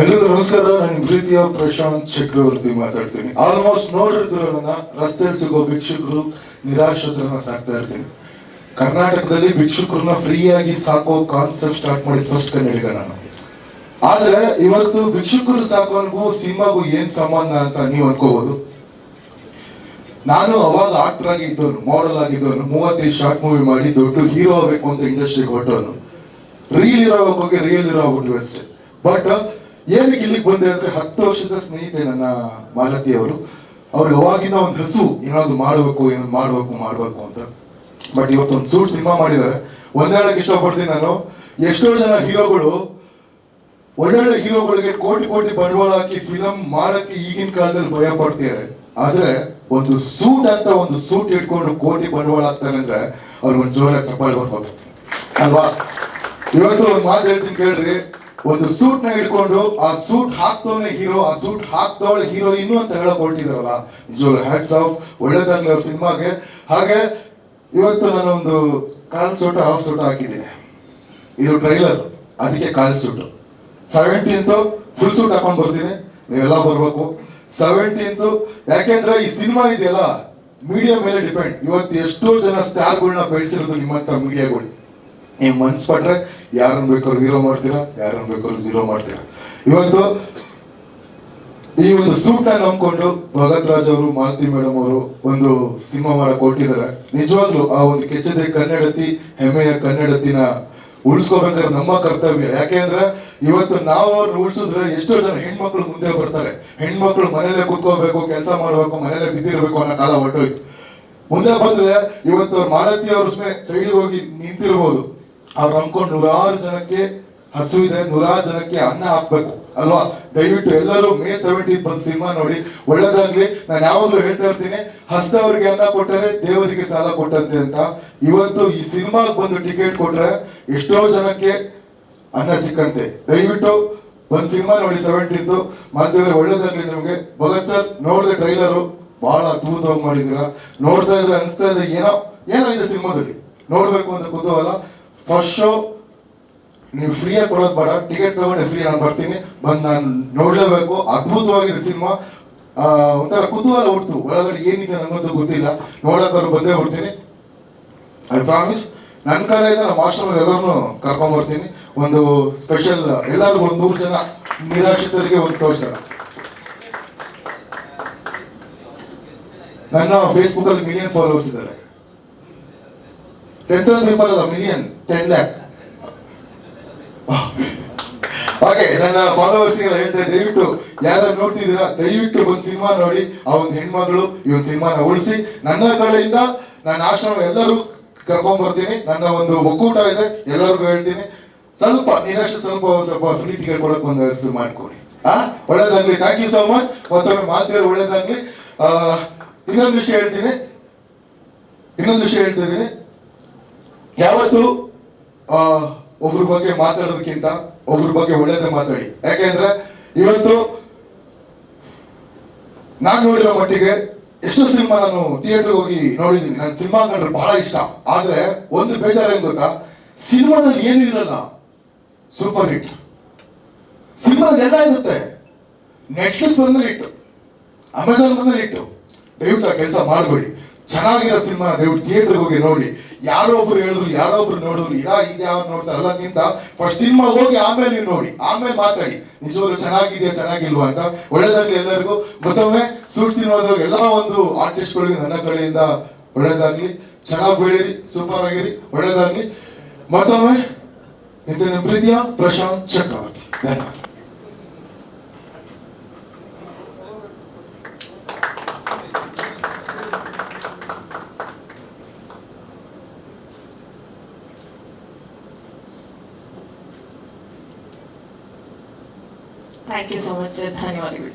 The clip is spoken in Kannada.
ಎಲ್ರಿಗೂ ನಮಸ್ಕಾರ ನಾನು ಪ್ರೀತಿಯ ಪ್ರಶಾಂತ್ ಚಕ್ರವರ್ತಿ ಮಾತಾಡ್ತೀನಿ. ಆಲ್ಮೋಸ್ಟ್ ನೋಡಿರ್ತೀರ ನನ್ನ ರಸ್ತೆ ಸಿಗೋ ಭಿಕ್ಷುಕರು ನಿರಾಶ್ರಿತರನ್ನ ಸಾಕ್ತಾ ಇರ್ತೀನಿ. ಕರ್ನಾಟಕದಲ್ಲಿ ಭಿಕ್ಷುಕರನ್ನ ಫ್ರೀಯಾಗಿ ಸಾಕೋ ಕಾನ್ಸೆಪ್ಟ್ ಸ್ಟಾರ್ಟ್ ಮಾಡಿದ ಫಸ್ಟ್ ಕನ್ನಡಿಗ ನಾನು. ಆದ್ರೆ ಇವತ್ತು ಭಿಕ್ಷುಕರು ಸಾಕೋನ್ಗೂ, ಸಿನಿಮಾಗೂ ಏನ್ ಸಂಬಂಧ ಅಂತ ನೀವು ಅನ್ಕೋಬಹುದು ನಾನು ಅವಾಗ ಆಕ್ಟರ್ ಆಗಿ ಇದ್ದವನು ಮಾಡೆಲ್ ಆಗಿದ್ದವನು, ಮೂವತ್ತೈದು ಶಾರ್ಟ್ ಮೂವಿ ಮಾಡಿ ದೊಡ್ಡ ಹೀರೋ ಆಗಬೇಕು ಅಂತ ಇಂಡಸ್ಟ್ರಿಗೆ ಹೊಟ್ಟವನು ರೀಲ್ ಇರೋ ಹೋಗಿ ರಿಯಲ್ ಇರೋ ಹೋಗ್ಬಿಟ್ಟು ಅಷ್ಟೇ. ಬಟ್ ಏನಕ್ಕೆ ಇಲ್ಲಿಗೆ ಬಂದೆ ಅಂದ್ರೆ ಹತ್ತು ವರ್ಷದ ಸ್ನೇಹಿತೆ ನನ್ನ ಮಾಲತಿ ಅವರು. ಅವ್ರಿಗೆ ಅವಾಗಿನ ಒಂದು ಹಸು, ಏನಾದ್ರು ಮಾಡಬೇಕು ಏನಾದ್ರು ಮಾಡಬೇಕು ಮಾಡಬೇಕು ಅಂತ. ಬಟ್ ಇವತ್ತೊಂದು ಸೂಟ್ ಸಿನಿಮಾ ಮಾಡಿದ್ದಾರೆ. ಒಂದೇಳಕ್ಕೆ ಇಷ್ಟಪಡ್ತೀನಿ ನಾನು. ಎಷ್ಟೋ ಜನ ಹೀರೋಗಳು ಒಳ್ಳೊಳ್ಳೆ ಹೀರೋಗಳಿಗೆ ಕೋಟಿ ಕೋಟಿ ಬಂಡವಾಳ ಹಾಕಿ ಫಿಲಂ ಮಾಡಕ್ಕೆ ಈಗಿನ ಕಾಲದಲ್ಲಿ ಭಯ ಪಡ್ತಿದ್ದಾರೆ. ಆದ್ರೆ ಒಂದು ಸೂಟ್ ಅಂತ ಒಂದು ಸೂಟ್ ಇಟ್ಕೊಂಡು ಕೋಟಿ ಬಂಡವಾಳ ಹಾಕ್ತಾರೆ ಅಂದ್ರೆ ಅವ್ರಿಗೆ ಒಂದು ಜೋರಾಗಿ ಚಪ್ಪಾಳೆ ಬರ್ಬೇಕು ಅಲ್ವಾ? ಇವತ್ತು ಒಂದು ಮಾತು ಹೇಳ್ತೀನಿ ಕೇಳ್ರಿ. ಒಂದು ಸೂಟ್ನ ಇಟ್ಕೊಂಡು ಆ ಸೂಟ್ ಹಾಕ್ತವನೇ ಹೀರೋ, ಆ ಸೂಟ್ ಹಾಕ್ತವಳ ಹೀರೋ ಇನ್ನು ಅಂತ ಹೇಳಕ್ ಹೊರಟಿದಾರಲ್ಲ ನಿಜವಾಗ್ಲೂ ಹ್ಯಾಟ್ಸ್ ಆಫ್ ಒಳ್ಳೇದಾಗ್ಲಿ ಅವ್ರ ಸಿನಿಮಾಗೆ. ಹಾಗೆ ಇವತ್ತು ನಾನು ಒಂದು ಕಾಲ್ ಸೂಟ್ ಹಾಫ್ ಸೂಟ್ ಹಾಕಿದ್ದೀನಿ. ಇದು ಟ್ರೈಲರ್, ಅದಕ್ಕೆ call suit. Seventeenth full suit ಹಾಕೊಂಡು ಬರ್ತೀನಿ. ನೀವೆಲ್ಲ ಬರ್ಬೇಕು. ಸೆವೆಂಟೀನ್ತ್ ಯಾಕೆಂದ್ರೆ ಈ ಸಿನಿಮಾ ಇದೆಯಲ್ಲ ಮೀಡಿಯಾ ಮೇಲೆ ಡಿಪೆಂಡ್ ಇವತ್ತು ಎಷ್ಟೋ ಜನ ಸ್ಟಾರ್ಗಳನ್ನ ಬೆಳೆಸಿರೋದು ನಿಮ್ಮಂತ ಮೀಡಿಯಾಗಳು ನೀವು ಮನ್ಸು ಪಟ್ರೆ ಯಾರನ್ನ ಬೇಕಾದ್ರು ಹೀರೋ ಮಾಡ್ತೀರಾ, ಯಾರನ್ನ ಬೇಕಾದ್ರು ಝೀರೋ ಮಾಡ್ತೀರಾ. ಇವತ್ತು ಈ ಒಂದು ಸೂಟ್ನ ನಂಬ್ಕೊಂಡು ಭಗತ್ ರಾಜ್ ಅವರು, ಮಾಲತಿ ಮೇಡಮ್ ಅವರು ಒಂದು ಸಿನಿಮಾ ಮಾಡಕ್ ಕೊಟ್ಟಿದ್ದಾರೆ. ನಿಜವಾಗ್ಲೂ ಆ ಒಂದು ಕೆಚ್ಚದೆ ಕನ್ನಡತಿ, ಹೆಮ್ಮೆಯ ಕನ್ನಡತಿನ ಉಳಿಸ್ಕೋಬೇಕಾದ್ರೆ ನಮ್ಮ ಕರ್ತವ್ಯ. ಯಾಕೆ ಅಂದ್ರೆ ಇವತ್ತು ನಾವು ಅವ್ರನ್ನ ಉಳಿಸಿದ್ರೆ ಎಷ್ಟೋ ಜನ ಹೆಣ್ಮಕ್ಳು ಮುಂದೆ ಬರ್ತಾರೆ. ಹೆಣ್ಮಕ್ಳು ಮನೇಲೆ ಕೂತ್ಕೋಬೇಕು, ಕೆಲಸ ಮಾಡ್ಬೇಕು, ಮನೇಲೆ ಬಿದ್ದಿರ್ಬೇಕು ಅನ್ನೋ ಕಾಲ ಹೊಟ್ಟೋಯ್ತು ಮುಂದೆ ಬಂದ್ರೆ ಇವತ್ತು ಮಾಲತಿ ಅವ್ರ ಸೈಡ್ ಹೋಗಿ ನಿಂತಿರ್ಬೋದು. ಅವ್ರು ಅನ್ಕೊಂಡು ನೂರಾರು ಜನಕ್ಕೆ ಹಸುವಿದೆ ನೂರಾರು ಜನಕ್ಕೆ ಅನ್ನ ಹಾಕ್ಬೇಕು, ಅಲ್ವಾ? ದಯವಿಟ್ಟು ಎಲ್ಲರೂ ಮೇ ಸೆವೆಂಟೀನ್ ಬಂದು ಸಿನಿಮಾ ನೋಡಿ. ಒಳ್ಳೇದಾಗ್ಲಿ, ನಾನು ಯಾವಾಗ್ಲೂ ಹೇಳ್ತಾ ಇರ್ತೀನಿ, ಹಸ್ತವ್ರಿಗೆ ಅನ್ನ ಕೊಟ್ಟರೆ ದೇವರಿಗೆ ಸಾಲ ಕೊಟ್ಟಂತೆ ಅಂತ. ಇವತ್ತು ಈ ಸಿನಿಮಾಗೆ ಬಂದು ಟಿಕೆಟ್ ಕೊಟ್ರೆ ಎಷ್ಟೋ ಜನಕ್ಕೆ ಅನ್ನ ಸಿಕ್ಕಂತೆ. ದಯವಿಟ್ಟು ಒಂದು ಸಿನಿಮಾ ನೋಡಿ ಸೆವೆಂಟೀನ್ ಮಾಧ್ಯಮರಿಗೆ ಒಳ್ಳೇದಾಗ್ಲಿ ನಿಮ್ಗೆ. ಭಗತ್ ಸರ್, ನೋಡಿದೆ ಟ್ರೈಲರು ಬಹಳ ಅದ್ಭುತವಾಗಿ ಮಾಡಿದೀರಾ ನೋಡ್ತಾ ಇದ್ರೆ ಅನಿಸ್ತಾ ಇದೆ, ಏನೋ ಏನೋ ಇದೆ ಸಿನಿಮಾದಲ್ಲಿ. ನೋಡ್ಬೇಕು ಅಂತ ಕುತೂಹಲ. ಫಸ್ಟ್ ಶೋ ನೀವು ಫ್ರೀಯಾಗಿ ಕೊಡೋದು ಬೇಡ. ಟಿಕೆಟ್ ತಗೊಂಡೆ ಫ್ರೀ ನಾನು ಬರ್ತೀನಿ. ಬಂದು ನಾನು ನೋಡಲೇಬೇಕು. ಅದ್ಭುತವಾಗಿದೆ ಸಿನಿಮಾ. ಒಂಥರ ಕುತೂಹಲ ಹುಡ್ತು ಒಳಗಡೆ ಏನಿದೆ ನನಗಂತೂ ಗೊತ್ತಿಲ್ಲ. ನೋಡೋಕ್ಕವ್ರು ಬಂದೇ ಬಿಡ್ತೀನಿ. ಐ ಪ್ರಾಮಿಸ್ ನನ್ನ ಕಡೆಯಿಂದ ನಮ್ಮ ಮಾಸ್ಟರ್ ಎಲ್ಲರನ್ನು ಕರ್ಕೊಂಬರ್ತೀನಿ ಒಂದು ಸ್ಪೆಷಲ್ ಎಲ್ಲರಿಗೂ ಒಂದು ನೂರು ಜನ ನಿರಾಶ್ರಿತರಿಗೆ ಒಂದು ತೋರಿಸೋಣ. ನನ್ನ ಫೇಸ್ಬುಕ್ ಅಲ್ಲಿ ಮಿಲಿಯನ್ ಫಾಲೋವರ್ಸ್ ಇದ್ದಾರೆ. ಟೆನ್ ತೌಸಂಡ್ people, ಅಲ್ಲ ಮಿಲಿಯನ್ ಟೆನ್ lakh. ಓಕೆ ನನ್ನ ಫಾಲೋವರ್ಸ್ ಹೇಳ್ತಾ ದಯವಿಟ್ಟು ಯಾರು ನೋಡ್ತಿದ್ದೀರಾ ದಯವಿಟ್ಟು ಒಂದು ಸಿನಿಮಾ ನೋಡಿ. ಆ ಒಂದು ಹೆಣ್ಮಗಳು ಈ ಒಂದು ಸಿನಿಮಾನ ಉಳಿಸಿ. ನನ್ನ ಕಡೆಯಿಂದ ನನ್ನ ಆಶ್ರಮ ಎಲ್ಲರೂ ಕರ್ಕೊಂಡ್ ಬರ್ತೀನಿ. ನನ್ನ ಒಂದು ಒಕ್ಕೂಟ ಇದೆ ಎಲ್ಲರಿಗೂ ಹೇಳ್ತೀನಿ. ಸ್ವಲ್ಪ ನೀರಷ್ಟು ಸ್ವಲ್ಪ ಸ್ವಲ್ಪ ಫ್ರೀ ಟಿಕೆಟ್ ಕೊಡಕ್ ಒಂದು ವ್ಯವಸ್ಥೆ ಮಾಡ್ಕೊಡಿ. ಆ ಒಳ್ಳೇದಾಗ್ಲಿ. ಥ್ಯಾಂಕ್ ಯು ಸೋ ಮಚ್ ಮತ್ತೊಮ್ಮೆ ಮಾತಿದ್ರು ಒಳ್ಳೇದಾಗ್ಲಿ. ಇನ್ನೊಂದು ವಿಷಯ ಹೇಳ್ತೀನಿ. ಇನ್ನೊಂದು ವಿಷಯ ಹೇಳ್ತಾ ಇದ್ದೀನಿ. ಯಾವತ್ತು ಒಬ್ರ ಬಗ್ಗೆ ಮಾತಾಡೋದಕ್ಕಿಂತ ಒಬ್ರ ಬಗ್ಗೆ ಒಳ್ಳೇದೇ ಮಾತಾಡಿ. ಯಾಕೆಂದ್ರೆ ಇವತ್ತು ನಾನು ನೋಡಿರೋ ಮಟ್ಟಿಗೆ ಎಷ್ಟೋ ಸಿನಿಮಾ ನಾನು ಥಿಯೇಟರ್ ಹೋಗಿ ನೋಡಿದ್ದೀನಿ. ನನ್ನ ಸಿನಿಮಾ ಕಂಡ್ರೆ ಬಹಳ ಇಷ್ಟ. ಆದ್ರೆ ಒಂದು ಬೇಜಾರ ಏನ್ ಗೊತ್ತಾ? ಸಿನಿಮಾದಲ್ಲಿ ಏನು ಇರಲ್ಲ. Super hit. ಸಿನಿಮಾದೆಲ್ಲ ಇರುತ್ತೆ. ನೆಟ್ಫ್ಲಿಕ್ಸ್ ಬಂದ್ರೆ ಇಟ್ಟು ಅಮೆಝಾನ್ ಬಂದ್ರೆ ಇಟ್ಟು ದಯವಿಟ್ಟು ಆ ಕೆಲಸ ಮಾಡಬೇಡಿ. ಚೆನ್ನಾಗಿರೋ ಸಿನಿಮಾ ದಯವಿಟ್ಟು ಥಿಯೇಟರ್ಗೆ ಹೋಗಿ ನೋಡಿ. ಯಾರೋ ಒಬ್ರು ಹೇಳಿದ್ರು ಯಾರೋ ಒಬ್ರು ನೋಡಿದ್ರು, ಇರಾ, ಇದು ಯಾವ ನೋಡ್ತಾರೆ ನಿಂತ ಫಸ್ಟ್ ಸಿನಿಮಾ ಹೋಗಿ ಆಮೇಲೆ ನೀವು ನೋಡಿ, ಆಮೇಲೆ ಮಾತಾಡಿ. ನಿಜವಾಗ್ಲೂ ಚೆನ್ನಾಗಿದೆಯಾ, ಚೆನ್ನಾಗಿಲ್ವಾ ಅಂತ. ಒಳ್ಳೇದಾಗ್ಲಿ ಎಲ್ಲರಿಗೂ. ಮತ್ತೊಮ್ಮೆ ಸೂಟ್ ಸಿನಿಮಾದವ್ರು ಎಲ್ಲ ಒಂದು ಆರ್ಟಿಸ್ಟ್ಗಳಿಗೆ ನನ್ನ ಕಡೆಯಿಂದ ಒಳ್ಳೇದಾಗ್ಲಿ. ಚೆನ್ನಾಗಿ ಬೆಳೀರಿ ಸೂಪರ್ ಆಗಿರಿ, ಒಳ್ಳೇದಾಗ್ಲಿ. ಮತ್ತೊಮ್ಮೆ ಇದನ್ನು ಪ್ರೀತಿಯ? ಪ್ರಶಾಂತ್ ಚಕ್ರವರ್ತಿ. ಧನ್ಯವಾದ. Thank you so much sir ಧನ್ಯವಾದಗಳು